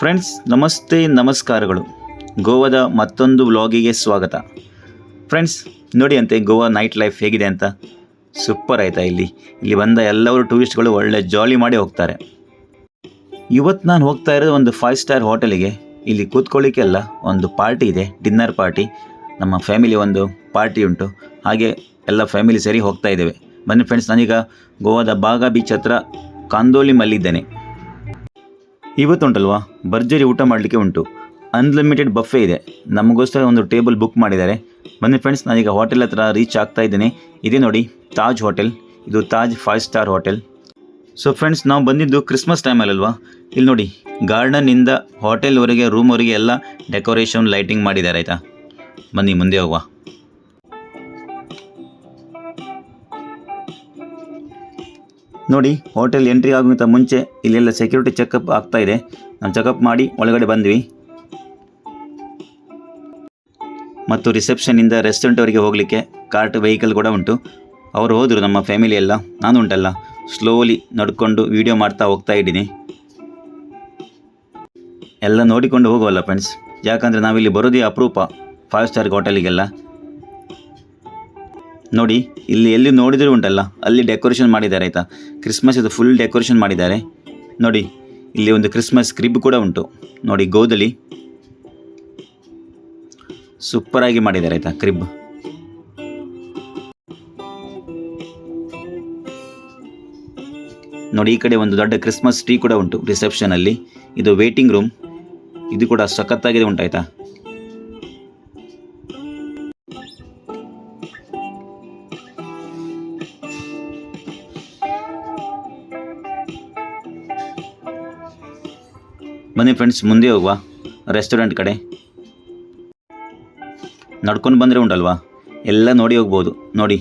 Friends ನಮಸ್ತೆ, ನಮಸ್ಕಾರಗಳು. ಗೋವಾದ ಮತ್ತೊಂದು ವ್ಲಾಗಿಗೆ ಸ್ವಾಗತ. ಫ್ರೆಂಡ್ಸ್ ನೋಡಿ ಅಂತೆ ಗೋವಾ ನೈಟ್ ಲೈಫ್ ಹೇಗಿದೆ ಅಂತ? ಸೂಪರ್ ಆಯ್ತಾ ಇಲ್ಲಿ? ಇಲ್ಲಿ ಬಂದ ಎಲ್ಲರೂ ಟೂರಿಸ್ಟ್ಗಳು ಒಳ್ಳೆ ಜಾಲಿ ಮಾಡಿ ಹೋಗ್ತಾರೆ. ಇವತ್ತು ನಾನು ಹೋಗ್ತಾ ಇರೋದು ಒಂದು ಫೈವ್ ಸ್ಟಾರ್ ಹೋಟೆಲಿಗೆ ಇಲ್ಲಿ ಕೂತ್ಕೊಳ್ಳಿಕ್ಕೆಲ್ಲ ಒಂದು ಪಾರ್ಟಿ ಇದೆ ಡಿನ್ನರ್ ಪಾರ್ಟಿ ನಮ್ಮ ಫ್ಯಾಮಿಲಿ ಒಂದು ಪಾರ್ಟಿ ಉಂಟು. ಹಾಗೆ ಎಲ್ಲ ಫ್ಯಾಮಿಲಿ ಸೇರಿ ಹೋಗ್ತಾ ಇದ್ದೇವೆ. ಬನ್ನಿ ಫ್ರೆಂಡ್ಸ್ ನಾನೀಗ ಗೋವಾದ ಬಾಗಾ ಬೀಚ್ ಹತ್ರ ಕಾಂದೋಲಿ ಮಲ್ಲಿದ್ದೇನೆ ಇವತ್ತುಂಟಲ್ವಾ? ಭರ್ಜರಿ ಊಟ ಮಾಡಲಿಕ್ಕೆ ಉಂಟು. ಅನ್ಲಿಮಿಟೆಡ್ ಬಫೆ ಇದೆ. ನಮಗೋಸ್ಕರ ಒಂದು ಟೇಬಲ್ ಬುಕ್ ಮಾಡಿದ್ದಾರೆ. ಬನ್ನಿ ಫ್ರೆಂಡ್ಸ್ ನಾನೀಗ ಹೋಟೆಲ್ ಹತ್ರ ರೀಚ್ ಆಗ್ತಾ ಇದ್ದೇನೆ. ಇದೇ ನೋಡಿ ತಾಜ್ ಹೋಟೆಲ್ ಇದು Taj five star hotel so friends ನಾವು ಬಂದಿದ್ದು ಕ್ರಿಸ್ಮಸ್ ಟೈಮಲ್ಲಲ್ವಾ ಇಲ್ಲಿ ನೋಡಿ ಗಾರ್ಡನ್ನಿಂದ ಹೋಟೆಲ್ವರೆಗೆ ರೂಮ್ವರೆಗೆ ಎಲ್ಲ ಡೆಕೋರೇಷನ್ ಲೈಟಿಂಗ್ ಮಾಡಿದ್ದಾರೆ, ಆಯಿತಾ? ಬನ್ನಿ, ಮುಂದೆ ಹೋಗುವ. ನೋಡಿ, ಹೋಟೆಲ್ ಎಂಟ್ರಿ ಆಗೋಕ್ಕಿಂತ ಮುಂಚೆ ಇಲ್ಲೆಲ್ಲ ಸೆಕ್ಯೂರಿಟಿ ಚೆಕಪ್ ಆಗ್ತಾ ಇದೆ. ನಾವು ಚೆಕಪ್ ಮಾಡಿ ಒಳಗಡೆ ಬಂದ್ವಿ. ಮತ್ತು ರಿಸೆಪ್ಷನಿಂದ ರೆಸ್ಟೋರೆಂಟ್ವರೆಗೆ ಹೋಗಲಿಕ್ಕೆ ಕಾರ್ಟ್ ವೆಹಿಕಲ್ ಕೂಡ ಉಂಟು. ಅವರು ಹೋದರು ನಮ್ಮ ಫ್ಯಾಮಿಲಿ ಎಲ್ಲ. ನಾನು ಉಂಟಲ್ಲ. ಸ್ಲೋಲಿ ನಡ್ಕೊಂಡು ವೀಡಿಯೋ ಮಾಡ್ತಾ ಹೋಗ್ತಾ ಇದ್ದೀನಿ. ಎಲ್ಲ ನೋಡಿಕೊಂಡು ಹೋಗುವಲ್ಲ ಫ್ರೆಂಡ್ಸ್ ಯಾಕಂದರೆ ನಾವಿಲ್ಲಿ ಬರೋದೇ ಅಪರೂಪ. ಫೈವ್ ಸ್ಟಾರ್ ಹೋಟೆಲಿಗೆಲ್ಲ ನೋಡಿ, ಇಲ್ಲಿ ಎಲ್ಲಿ ನೋಡಿದರೂ ಉಂಟಲ್ಲ, ಅಲ್ಲಿ ಡೆಕೋರೇಷನ್ ಮಾಡಿದ್ದಾರೆ, ಆಯಿತಾ? ಕ್ರಿಸ್ಮಸ್ ಇದು ಫುಲ್ ಡೆಕೋರೇಷನ್ ಮಾಡಿದ್ದಾರೆ. ನೋಡಿ, ಇಲ್ಲಿ ಒಂದು ಕ್ರಿಸ್ಮಸ್ ಕ್ರಿಬ್ ಕೂಡ ಉಂಟು. ನೋಡಿ ಗೋದಲಿ ಸೂಪರಾಗಿ ಮಾಡಿದ್ದಾರೆ, ಆಯಿತಾ ಕ್ರಿಬ್ ನೋಡಿ, ಈ ಕಡೆ ಒಂದು ದೊಡ್ಡ ಕ್ರಿಸ್ಮಸ್ ಟ್ರೀ ಕೂಡ ಉಂಟು ರಿಸೆಪ್ಷನಲ್ಲಿ ಇದು ವೇಟಿಂಗ್ ರೂಮ್ ಇದು ಕೂಡ ಸಖತ್ತಾಗಿದೆ ಉಂಟಾಯ್ತಾ ಬನ್ನಿ ಫ್ರೆಂಡ್ಸ್ ಮುಂದೆ ಹೋಗುವ. ರೆಸ್ಟೋರೆಂಟ್ ಕಡೆ. ನಡ್ಕೊಂಡು ಬಂದರೆ ಉಂಟಲ್ವಾ? ಎಲ್ಲ ನೋಡಿ ಹೋಗ್ಬೋದು. ನೋಡಿ.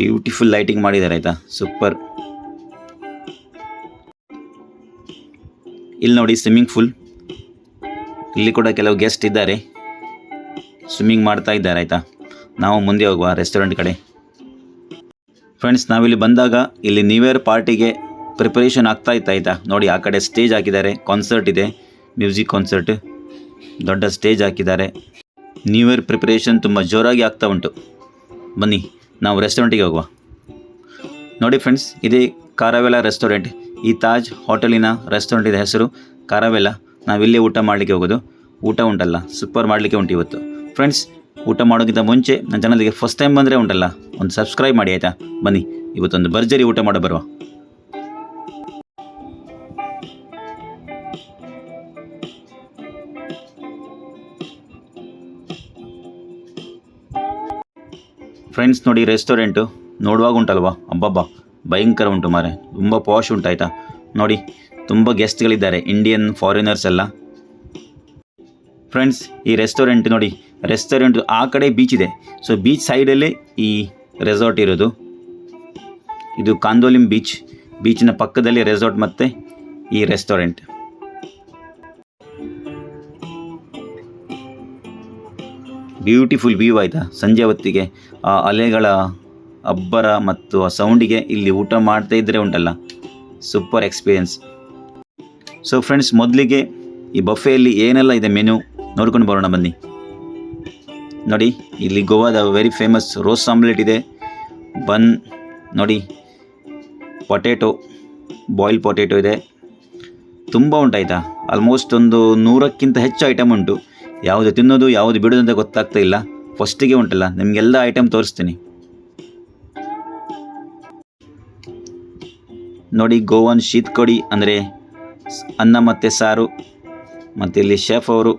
ಬ್ಯೂಟಿಫುಲ್ ಲೈಟಿಂಗ್ ಮಾಡಿದ್ದಾರೆ, ಆಯಿತಾ? ಸೂಪರ್ ಇಲ್ಲಿ ನೋಡಿ ಸ್ವಿಮ್ಮಿಂಗ್ ಫುಲ್ ಇಲ್ಲಿ ಕೂಡ ಕೆಲವು ಗೆಸ್ಟ್ ಇದ್ದಾರೆ. ಸ್ವಿಮ್ಮಿಂಗ್ ಮಾಡ್ತಾ ಇದ್ದಾರೆ, ಆಯಿತಾ? ನಾವು ಮುಂದೆ ಹೋಗುವ ರೆಸ್ಟೋರೆಂಟ್ ಕಡೆ. ಫ್ರೆಂಡ್ಸ್ ನಾವಿಲ್ಲಿ ಬಂದಾಗ ಇಲ್ಲಿ ನ್ಯೂ ಇಯರ್ ಪಾರ್ಟಿಗೆ ಪ್ರಿಪರೇಷನ್ ಆಗ್ತಾ ಇತ್ತು ಆಯಿತಾ ನೋಡಿ, ಆ ಕಡೆ ಸ್ಟೇಜ್ ಹಾಕಿದ್ದಾರೆ. ಕಾನ್ಸರ್ಟ್ ಇದೆ. ಮ್ಯೂಸಿಕ್ ಕಾನ್ಸರ್ಟ್ ದೊಡ್ಡ ಸ್ಟೇಜ್ ಹಾಕಿದ್ದಾರೆ. ನ್ಯೂ ಇಯರ್ ಪ್ರಿಪರೇಷನ್ ತುಂಬ ಜೋರಾಗಿ ಆಗ್ತಾ ಉಂಟು. ಬನ್ನಿ, ನಾವು ರೆಸ್ಟೋರೆಂಟಿಗೆ ಹೋಗುವ. ನೋಡಿ ಫ್ರೆಂಡ್ಸ್ ಇದೇ ಕಾರಾವೆಲ ರೆಸ್ಟೋರೆಂಟ್ ಈ ತಾಜ್ ಹೋಟೆಲಿನ ರೆಸ್ಟೋರೆಂಟಿನ ಹೆಸರು ಕಾರವೆಲ ನಾವಿಲ್ಲೇ ಊಟ ಮಾಡಲಿಕ್ಕೆ ಹೋಗೋದು. ಊಟ ಉಂಟಲ್ಲ ಸೂಪರ್ ಮಾಡಲಿಕ್ಕೆ ಉಂಟು ಇವತ್ತು. ಫ್ರೆಂಡ್ಸ್ ಊಟ ಮಾಡೋಕ್ಕಿಂತ ಮುಂಚೆ ನನ್ನ ಚಾನಲ್ಗೆ ಫಸ್ಟ್ ಟೈಮ್ ಬಂದರೆ ಉಂಟಲ್ಲ, ಒಂದು ಸಬ್ಸ್ಕ್ರೈಬ್ ಮಾಡಿ ಆಯಿತಾ? ಬನ್ನಿ, ಇವತ್ತೊಂದು ಭರ್ಜರಿ ಊಟ ಮಾಡೋ ಬರುವ. ಫ್ರೆಂಡ್ಸ್ ನೋಡಿ ರೆಸ್ಟೋರೆಂಟು ನೋಡುವಾಗ ಉಂಟಲ್ವಾ? ಅಬ್ಬಬ್ಬಾ, ಭಯಂಕರ ಉಂಟು ಮಾರೆ ತುಂಬ ಪಾಶ್ ಉಂಟಾಯ್ತಾ ನೋಡಿ, ತುಂಬ ಗೆಸ್ಟ್ಗಳಿದ್ದಾರೆ ಇಂಡಿಯನ್ ಫಾರಿನರ್ಸ್ ಎಲ್ಲ. ಫ್ರೆಂಡ್ಸ್ ಈ ರೆಸ್ಟೋರೆಂಟ್ ನೋಡಿ ರೆಸ್ಟೋರೆಂಟ್ ಆ ಕಡೆ ಬೀಚ್ ಇದೆ. ಸೊ ಬೀಚ್ ಸೈಡಲ್ಲೇ ಈ ರೆಸಾರ್ಟ್ ಇರೋದು. ಇದು ಕಾಂದೋಲಿಂ ಬೀಚ್ ಬೀಚ್ನ ಪಕ್ಕದಲ್ಲಿ ರೆಸಾರ್ಟ್ ಮತ್ತು ಈ ರೆಸ್ಟೋರೆಂಟ್ ಬ್ಯೂಟಿಫುಲ್ ವ್ಯೂ ಆಯಿತಾ? ಸಂಜೆ ಹೊತ್ತಿಗೆ ಆ ಅಲೆಗಳ ಅಬ್ಬರ ಮತ್ತು ಆ ಸೌಂಡಿಗೆ ಇಲ್ಲಿ ಊಟ ಮಾಡ್ತಾ ಇದ್ದರೆ ಉಂಟಲ್ಲ? ಸೂಪರ್ ಎಕ್ಸ್ಪೀರಿಯನ್ಸ್ ಸೊ ಫ್ರೆಂಡ್ಸ್ ಮೊದಲಿಗೆ ಈ ಬಫೆಯಲ್ಲಿ ಏನೆಲ್ಲ ಇದೆ ಮೆನು ನೋಡ್ಕೊಂಡು ಬರೋಣ ಬನ್ನಿ. ನೋಡಿ, ಇಲ್ಲಿ ಗೋವಾದ ವೆರಿ ಫೇಮಸ್ ರೋಸ್ ಆಮ್ಲೆಟ್ ಇದೆ. ಬನ್ ನೋಡಿ ಪೊಟೇಟೊ ಬಾಯ್ಲ್ ಪೊಟೇಟೊ ಇದೆ. ತುಂಬ ಉಂಟಾಯ್ತಾ ಆಲ್ಮೋಸ್ಟ್ ಒಂದು ನೂರಕ್ಕಿಂತ ಹೆಚ್ಚು ಐಟಮ್ ಉಂಟು. ಯಾವುದು ತಿನ್ನೋದು, ಯಾವುದು ಬಿಡೋದು ಅಂತ ಗೊತ್ತಾಗ್ತಾ ಇಲ್ಲ. ಫಸ್ಟಿಗೆ ಉಂಟಲ್ಲ, ನಿಮಗೆಲ್ಲ ಐಟಮ್ ತೋರಿಸ್ತೀನಿ. ನೋಡಿ, ಗೋವನ್ ಶೀತ್ ಕೊಡಿ ಅಂದರೆ ಅನ್ನ ಮತ್ತು ಸಾರು, ಮತ್ತು ಇಲ್ಲಿ ಶೆಫ್ ಅವರು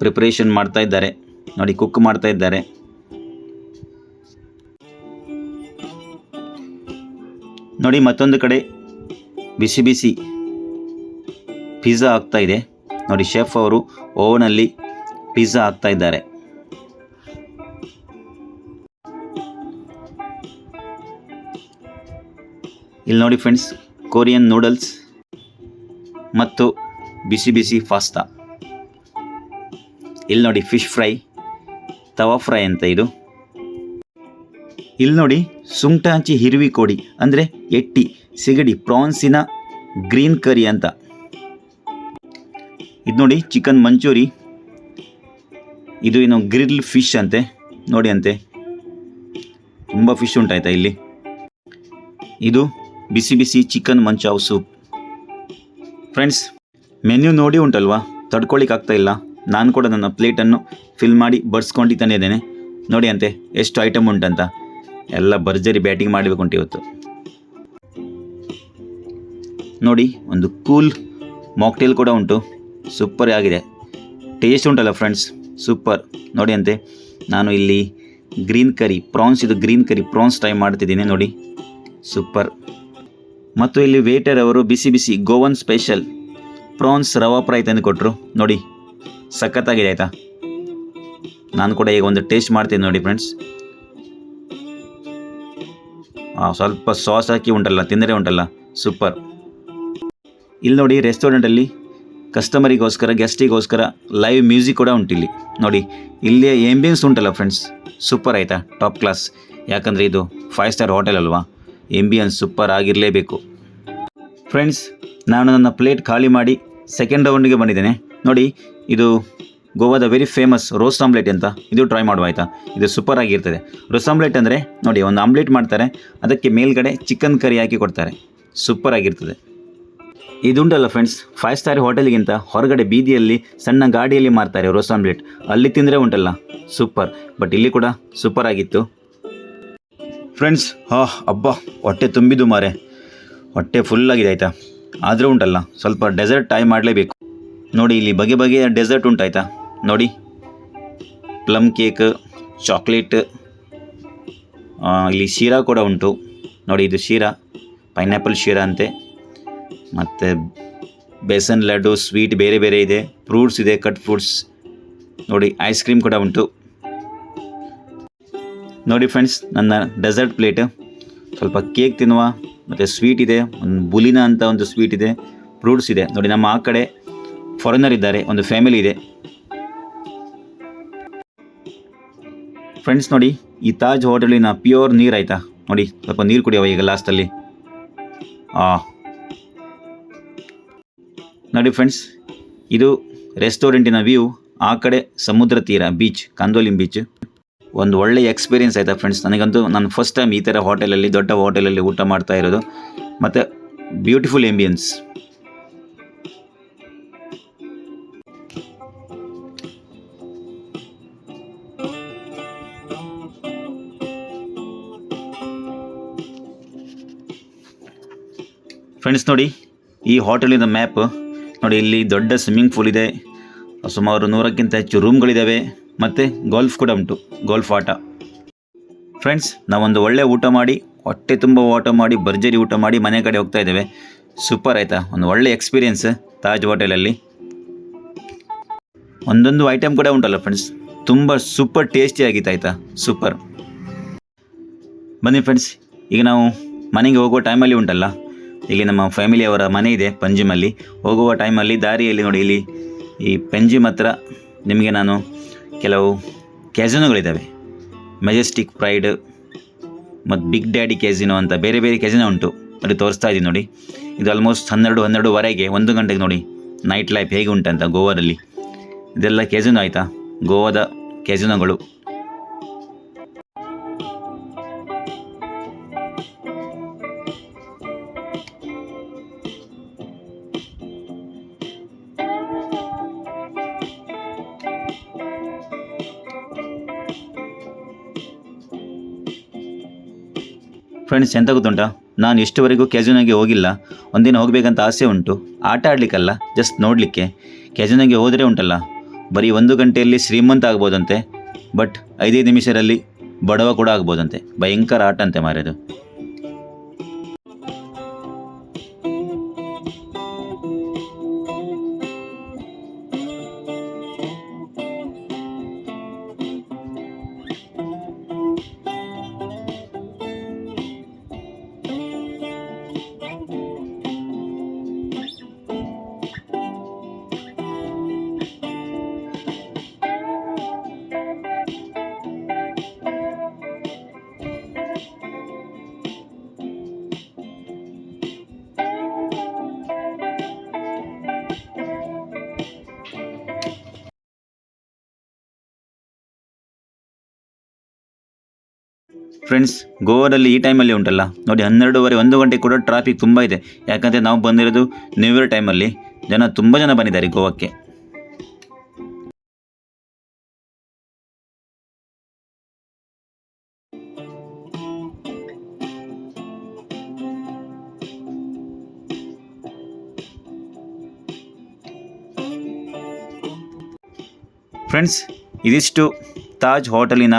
ಪ್ರಿಪ್ರೇಷನ್ ಮಾಡ್ತಾ ಇದ್ದಾರೆ. ನೋಡಿ ಕುಕ್ ಮಾಡ್ತಾ ಇದ್ದಾರೆ. ನೋಡಿ, ಮತ್ತೊಂದು ಕಡೆ ಬಿಸಿ ಬಿಸಿ ಪಿಜ್ಜಾ ಆಗ್ತಾ ಇದೆ. ನೋಡಿ, ಶೆಫ್ ಅವರು ಓವನಲ್ಲಿ ಪಿಜ್ಜಾ ಹಾಕ್ತಾ ಇದ್ದಾರೆ. ಇಲ್ಲಿ ನೋಡಿ ಫ್ರೆಂಡ್ಸ್, ಕೊರಿಯನ್ ನೂಡಲ್ಸ್ ಮತ್ತು ಬಿಸಿ ಬಿಸಿ ಪಾಸ್ತಾ. ಇಲ್ಲಿ ನೋಡಿ ಫಿಶ್ ಫ್ರೈ, ತವಾ ಫ್ರೈ ಅಂತ ಇದು. ಇಲ್ಲಿ ನೋಡಿ ಸುಂಟಾಂಚಿ ಹಿರುವಿ ಕೋಡಿ, ಅಂದರೆ ಎಟ್ಟಿ, ಸಿಗಡಿ, ಪ್ರಾನ್ಸಿನ ಗ್ರೀನ್ ಕರಿ ಅಂತ. ಇದು ನೋಡಿ ಚಿಕನ್ ಮಂಚೂರಿ. ಇದು ಏನು ಗ್ರಿಲ್ ಫಿಶ್ ಅಂತೆ, ನೋಡಿ ಅಂತೆ. ತುಂಬ ಫಿಶ್ ಉಂಟಾಯ್ತಾ ಇಲ್ಲಿ. ಇದು ಬಿಸಿ ಬಿಸಿ chicken manchow soup. Friends, menu ನೋಡಿ ಉಂಟಲ್ವಾ? ತಡ್ಕೊಳ್ಳಿಕ್ಕೆ ಆಗ್ತಾ ಇಲ್ಲ. ನಾನು ಕೂಡ ನನ್ನ ಪ್ಲೇಟನ್ನು ಫಿಲ್ ಮಾಡಿ ಬಡ್ಸ್ಕೊಂಡು ಇದ್ದೇನೆ. ನೋಡಿ ಅಂತೆ, ಎಷ್ಟು ಐಟಮ್ ಉಂಟಂತ. ಎಲ್ಲ ಭರ್ಜರಿ ಬ್ಯಾಟಿಂಗ್ ಮಾಡಬೇಕು ಇವತ್ತು. ನೋಡಿ, ಒಂದು ಕೂಲ್ ಮಾಕ್ಟೇಲ್ ಕೂಡ ಉಂಟು. ಸೂಪರ್ ಆಗಿದೆ. ಟೇಸ್ಟ್ ಉಂಟಲ್ಲ ಫ್ರೆಂಡ್ಸ್ ಸೂಪರ್. ನೋಡಿ ಅಂತೆ, ನಾನು ಇಲ್ಲಿ ಗ್ರೀನ್ ಕರಿ ಪ್ರಾನ್ಸ್ ಇದು ಗ್ರೀನ್ ಕರಿ ಪ್ರಾನ್ಸ್ ಟ್ರೈ ಮಾಡ್ತಿದ್ದೀನಿ ನೋಡಿ. ಸೂಪರ್. ಮತ್ತು ಇಲ್ಲಿ ವೇಟರ್ ಅವರು ಬಿಸಿ ಬಿಸಿ Goan special prawns rava fry ತಂದು ಕೊಟ್ಟರು ನೋಡಿ, ಸಖತ್ತಾಗಿದೆ ಆಯಿತಾ? ನಾನು ಕೂಡ ಈಗ ಒಂದು ಟೇಸ್ಟ್ ಮಾಡ್ತೀನಿ ನೋಡಿ ಫ್ರೆಂಡ್ಸ್ ಸ್ವಲ್ಪ ಸಾಸ್ ಹಾಕಿ ಉಂಟಲ್ಲ, ತಿಂದರೆ ಉಂಟಲ್ಲ. ಸೂಪರ್. ಇಲ್ಲಿ ನೋಡಿ ರೆಸ್ಟೋರೆಂಟಲ್ಲಿ ಕಸ್ಟಮರಿಗೋಸ್ಕರ ಗೆಸ್ಟಿಗೋಸ್ಕರ ಲೈವ್ ಮ್ಯೂಸಿಕ್ ಕೂಡ ಉಂಟಿಲ್ಲಿ. ನೋಡಿ, ಇಲ್ಲಿಯ ಎಂಬಿಯನ್ಸ್ ಉಂಟಲ್ಲ ಫ್ರೆಂಡ್ಸ್ ಸೂಪರ್ ಆಯಿತಾ? ಟಾಪ್ ಕ್ಲಾಸ್ ಯಾಕಂದರೆ ಇದು ಫೈವ್ ಸ್ಟಾರ್ ಹೋಟೆಲ್ ಅಲ್ವಾ? Ambience super ಆಗಿರಲೇಬೇಕು. ಫ್ರೆಂಡ್ಸ್ ನಾನು ನನ್ನ ಪ್ಲೇಟ್ ಖಾಲಿ ಮಾಡಿ ಸೆಕೆಂಡ್ ರೌಂಡಿಗೆ ಬಂದಿದ್ದೇನೆ. ನೋಡಿ, ಇದು ಗೋವಾದ ವೆರಿ ಫೇಮಸ್ ರೋಸ್ ಆಮ್ಲೆಟ್ ಅಂತ ಇದು ಟ್ರೈ ಮಾಡುವ ಆಯಿತಾ? ಇದು ಸೂಪರ್ ಆಗಿರ್ತದೆ. ರೋಸ್ ಆಮ್ಲೆಟ್ ಅಂದರೆ, ನೋಡಿ, ಒಂದು ಆಮ್ಲೆಟ್ ಮಾಡ್ತಾರೆ. ಅದಕ್ಕೆ ಮೇಲ್ಗಡೆ ಚಿಕನ್ ಕರಿ ಹಾಕಿ ಕೊಡ್ತಾರೆ. ಸೂಪರ್ ಆಗಿರ್ತದೆ. ಇದುಂಟಲ್ಲ ಫ್ರೆಂಡ್ಸ್ ಫೈವ್ ಸ್ಟಾರ್ ಹೋಟೆಲ್ಗಿಂತ ಹೊರಗಡೆ ಬೀದಿಯಲ್ಲಿ ಸಣ್ಣ ಗಾಡಿಯಲ್ಲಿ ಮಾರ್ತಾರೆ ರೋಸ್ ಆಮ್ಲೆಟ್ ಅಲ್ಲಿ ತಿಂದರೆ ಉಂಟಲ್ಲ? ಸೂಪರ್ ಬಟ್ ಇಲ್ಲಿ ಕೂಡ ಸೂಪರ್ ಆಗಿತ್ತು. ಫ್ರೆಂಡ್ಸ್ ಹಾ, ಅಬ್ಬ, ಹೊಟ್ಟೆ ತುಂಬಿದ್ದು ಮಾರೆ. ಹೊಟ್ಟೆ ಫುಲ್ ಆಗಿದೆ ಆಯಿತಾ? ಆದರೂ ಉಂಟಲ್ಲ, ಸ್ವಲ್ಪ ಡೆಸರ್ಟ್ ಟ್ರೈ ಮಾಡಲೇಬೇಕು. ನೋಡಿ, ಇಲ್ಲಿ ಬಗೆ ಬಗೆಯ ಡೆಸರ್ಟ್ ಉಂಟಾಯ್ತಾ ನೋಡಿ. ಪ್ಲಮ್ ಕೇಕ್ ಚಾಕ್ಲೇಟ್ ಇಲ್ಲಿ ಶೀರಾ ಕೂಡ ಉಂಟು. ನೋಡಿ, ಇದು ಶೀರಾ. ಪೈನಾಪಲ್ ಶೀರಾ ಅಂತೆ. ಮತ್ತು ಬೇಸನ್ ಲಡ್ಡು, ಸ್ವೀಟ್ ಬೇರೆ ಬೇರೆ ಇದೆ. ಫ್ರೂಟ್ಸ್ ಇದೆ, ಕಟ್ ಫ್ರೂಟ್ಸ್. ನೋಡಿ ಐಸ್ ಕ್ರೀಮ್ ಕೂಡ ಉಂಟು. ನೋಡಿ ಫ್ರೆಂಡ್ಸ್ ನನ್ನ ಡೆಸರ್ಟ್ ಪ್ಲೇಟ್ ಸ್ವಲ್ಪ ಕೇಕ್ ತಿನ್ನುವ, ಮತ್ತು ಸ್ವೀಟ್ ಇದೆ, ಒಂದು ಬುಲಿನ ಅಂತ ಒಂದು ಸ್ವೀಟ್ ಇದೆ ಫ್ರೂಟ್ಸ್ ಇದೆ. ನೋಡಿ, ನಮ್ಮ ಆ ಕಡೆ ಫಾರಿನರ್ ಇದ್ದಾರೆ, ಒಂದು ಫ್ಯಾಮಿಲಿ ಇದೆ. ಫ್ರೆಂಡ್ಸ್ ನೋಡಿ, ಈ ತಾಜ್ ಹೋಟೆಲಿನ ಪ್ಯೂರ್ ನೀರು ಆಯಿತಾ? ನೋಡಿ, ಸ್ವಲ್ಪ ನೀರು ಕುಡಿಯವ ಈಗ ಲಾಸ್ಟಲ್ಲಿ ಆ ನೋಡಿ ಫ್ರೆಂಡ್ಸ್ ಇದು ರೆಸ್ಟೋರೆಂಟಿನ ವ್ಯೂ ಆ ಕಡೆ ಸಮುದ್ರ ತೀರ ಬೀಚ್ ಕಾಂದೋಲಿಂ ಬೀಚ್ ಒಂದು ಒಳ್ಳೆಯ ಎಕ್ಸ್ಪೀರಿಯನ್ಸ್ ಆಯಿತಾ ಫ್ರೆಂಡ್ಸ್ ನನಗಂತೂ ನಾನು ಫಸ್ಟ್ ಟೈಮ್ ಈ ಥರ ಹೋಟೆಲಲ್ಲಿ ದೊಡ್ಡ ಹೋಟೆಲಲ್ಲಿ ಊಟ ಮಾಡ್ತಾ ಇರೋದು. ಮತ್ತು ಬ್ಯೂಟಿಫುಲ್ ಎಂಬಿಯನ್ಸ್ ಫ್ರೆಂಡ್ಸ್ ನೋಡಿ, ಈ ಹೋಟೆಲಿನ ಮ್ಯಾಪ್ ನೋಡಿ, ಇಲ್ಲಿ ದೊಡ್ಡ ಸ್ವಿಮ್ಮಿಂಗ್ ಪೂಲ್ ಇದೆ. ಸುಮಾರು ನೂರಕ್ಕಿಂತ ಹೆಚ್ಚು ರೂಮ್ಗಳಿದ್ದಾವೆ ಮತ್ತು ಗೋಲ್ಫ್ ಕೂಡ ಉಂಟು ಗೋಲ್ಫ್ ಆಟ. ಫ್ರೆಂಡ್ಸ್ ನಾವೊಂದು ಒಳ್ಳೆ ಊಟ ಮಾಡಿ, ಹೊಟ್ಟೆ ತುಂಬ ಊಟ ಮಾಡಿ, ಭರ್ಜರಿ ಊಟ ಮಾಡಿ ಮನೆ ಕಡೆ ಹೋಗ್ತಾ ಇದ್ದೇವೆ. ಸೂಪರ್ ಆಯಿತಾ? ಒಂದು ಒಳ್ಳೆ ಎಕ್ಸ್ಪೀರಿಯೆನ್ಸ್ ತಾಜ್ ಹೋಟೆಲಲ್ಲಿ ಒಂದೊಂದು ಐಟಮ್ ಕೂಡ ಉಂಟಲ್ಲ ಫ್ರೆಂಡ್ಸ್ ತುಂಬ ಸೂಪರ್ ಟೇಸ್ಟಿ ಆಗಿತ್ತು, ಆಯಿತಾ? ಸೂಪರ್ ಬನ್ನಿ ಫ್ರೆಂಡ್ಸ್ ಈಗ ನಾವು ಮನೆಗೆ ಹೋಗೋ ಟೈಮಲ್ಲಿ ಉಂಟಲ್ಲ. ಇಲ್ಲಿ ನಮ್ಮ ಫ್ಯಾಮಿಲಿಯವರ ಮನೆ ಇದೆ, ಪಂಜಿಮಲ್ಲಿ. ಹೋಗುವ ಟೈಮಲ್ಲಿ ದಾರಿಯಲ್ಲಿ ನೋಡಿ, ಇಲ್ಲಿ ಈ ಪಂಜಿಮ್ ಹತ್ರ ನಿಮಗೆ ನಾನು ಕೆಲವು ಕ್ಯಾಸಿನೋಗಳಿದ್ದಾವೆ ಮೆಜೆಸ್ಟಿಕ್ ಪ್ರೈಡ್ ಮತ್ತು ಬಿಗ್ ಡ್ಯಾಡಿ ಕ್ಯಾಸಿನೋ ಅಂತ ಬೇರೆ ಬೇರೆ ಕ್ಯಾಸಿನೋ ಉಂಟು. ಅಲ್ಲಿ ತೋರಿಸ್ತಾ ಇದ್ದೀನಿ ನೋಡಿ. ಇದು ಆಲ್ಮೋಸ್ಟ್ ಹನ್ನೆರಡು, ಹನ್ನೆರಡುವರೆಗೆ, ಒಂದು ಗಂಟೆಗೆ ನೋಡಿ ನೈಟ್ ಲೈಫ್ ಹೇಗೆ ಉಂಟಂತ ಗೋವಾದಲ್ಲಿ. ಇದೆಲ್ಲ ಕ್ಯಾಸಿನೋ ಆಯಿತಾ? ಗೋವಾದ ಕ್ಯಾಸಿನೋಗಳು ಫ್ರೆಂಡ್ಸ್ ಎಂತ ಗೊತ್ತುಂಟಾ ನಾನು ಇಷ್ಟುವರೆಗೂ ಕ್ಯಾಸಿನೋಗೆ ಹೋಗಿಲ್ಲ. ಒಂದಿನ ಹೋಗಬೇಕಂತ ಆಸೆ ಉಂಟು. ಆಟ ಆಡಲಿಕ್ಕಲ್ಲ ಜಸ್ಟ್ ನೋಡಲಿಕ್ಕೆ. ಕ್ಯಾಸಿನೋಗೆ ಹೋದರೆ ಉಂಟಲ್ಲ. ಬರೀ ಒಂದು ಗಂಟೆಯಲ್ಲಿ ಶ್ರೀಮಂತ ಆಗ್ಬೋದಂತೆ. ಬಟ್ ಐದೈದು ನಿಮಿಷದಲ್ಲಿ ಬಡವ ಕೂಡ ಆಗ್ಬೋದಂತೆ. ಭಯಂಕರ ಆಟ ಅಂತೆ ಮಾರೇದು ಫ್ರೆಂಡ್ಸ್ ಗೋವಾದಲ್ಲಿ ಈ ಟೈಮಲ್ಲಿ ಉಂಟಲ್ಲ? ನೋಡಿ, ಹನ್ನೆರಡೂವರೆ, ಒಂದು ಗಂಟೆ ಕೂಡ ಟ್ರಾಫಿಕ್ ತುಂಬ ಇದೆ. ಯಾಕಂದರೆ ನಾವು ಬಂದಿರೋದು ನ್ಯೂ ಇಯರ್ ಟೈಮಲ್ಲಿ ಜನ ತುಂಬ ಜನ ಬಂದಿದ್ದಾರೆ ಗೋವಾಕ್ಕೆ. ಫ್ರೆಂಡ್ಸ್ ಇದಿಷ್ಟು ತಾಜ್ ಹೋಟೆಲಿನ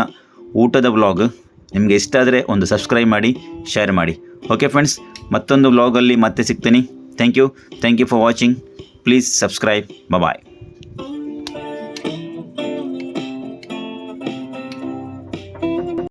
ಊಟದ ವ್ಲಾಗ್ ನಿಮಗೆ ಇಷ್ಟ ಆದರೆ ಒಂದು ಸಬ್ಸ್ಕ್ರೈಬ್ ಮಾಡಿ ಶೇರ್ ಮಾಡಿ. ಓಕೆ ಫ್ರೆಂಡ್ಸ್ ಮತ್ತೊಂದು ವ್ಲಾಗಲ್ಲಿ ಮತ್ತೆ ಸಿಗ್ತೀನಿ. Thank you thank you for watching please subscribe bye